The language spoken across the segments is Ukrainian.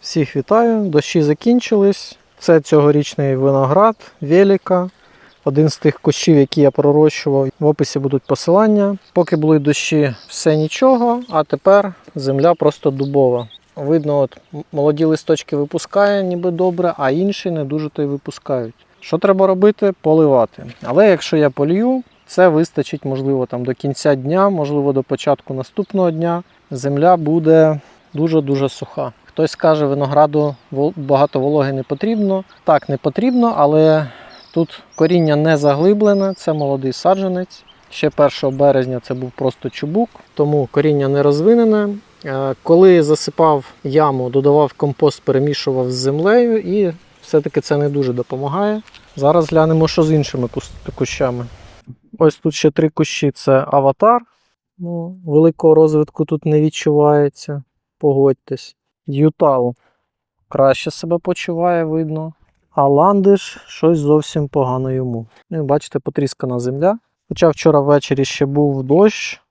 Всіх вітаю, дощі закінчились. Це цьогорічний виноград Веліка. Один з тих кущів, які я пророщував. В описі будуть посилання. Поки були дощі, все нічого, а тепер земля просто дубова. Видно, от молоді листочки випускає ніби добре, а інші не дуже то й випускають. Що треба робити? Поливати. Але якщо я полью, це вистачить, можливо, там до кінця дня, можливо, до початку наступного дня. Земля буде дуже-дуже суха. Хтось каже, винограду багато вологи не потрібно. Так, не потрібно, але тут коріння не заглиблене, це молодий саджанець. Ще 1 березня це був просто чубук, тому коріння не розвинене. Е, Коли засипав яму, додавав компост, перемішував з землею, і все-таки це не дуже допомагає. Зараз глянемо, що з іншими кущами. Ось тут ще три кущі це аватар. Ну, великого розвитку тут не відчувається, погодьтесь. Ютал краще себе почуває, видно. А ландиш щось зовсім погано йому. Бачите, потріскана земля. Хоча вчора ввечері ще був дощ.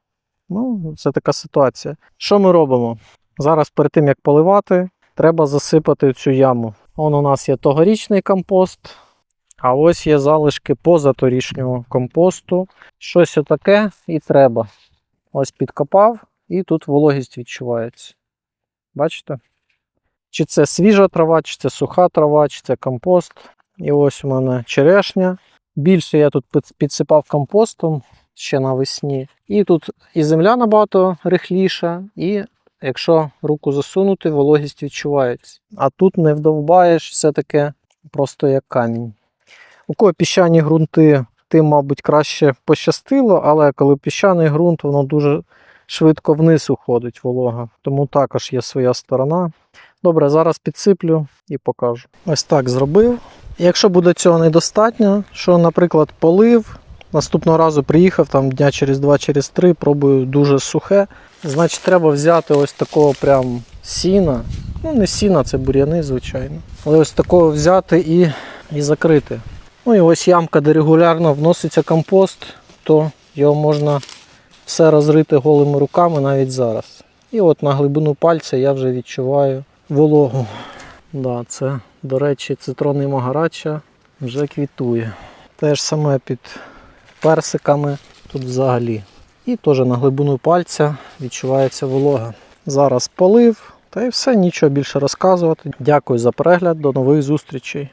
Ну, це така ситуація. Що ми робимо? Зараз перед тим як поливати, треба засипати цю яму. Он у нас є тогорічний компост, а ось є залишки позаторічнього компосту. Щось отаке і треба. Ось підкопав, і тут вологість відчувається. Бачите? Чи це свіжа трава, чи це суха трава, чи це компост. І ось у мене черешня. Більше я тут підсипав компостом ще навесні. І тут і земля набагато рихліша, і якщо руку засунути, вологість відчувається. А тут не вдовбаєш, все таке просто як камінь. У кого піщані ґрунти, тим, мабуть, краще пощастило, але коли піщаний ґрунт, воно дуже швидко вниз уходить волога. Тому також є своя сторона. Добре, зараз підсиплю і покажу. Ось так зробив. Якщо буде цього недостатньо, що, наприклад, полив, наступного разу приїхав там дня через два, через три, пробую дуже сухе. Значить, треба взяти ось такого прям сіна. Ну, не сіна, це бур'яни, звичайно. Але ось такого взяти і, і закрити. Ну і ось ямка, де регулярно вноситься компост, то його можна все розрити голими руками навіть зараз. І от на глибину пальця я вже відчуваю вологу. Да, це, до речі, цитронний магарача вже квітує. Те ж саме під персиками тут взагалі. І теж на глибину пальця відчувається волога. Зараз полив, та й все, нічого більше розказувати. Дякую за перегляд, до нових зустрічей.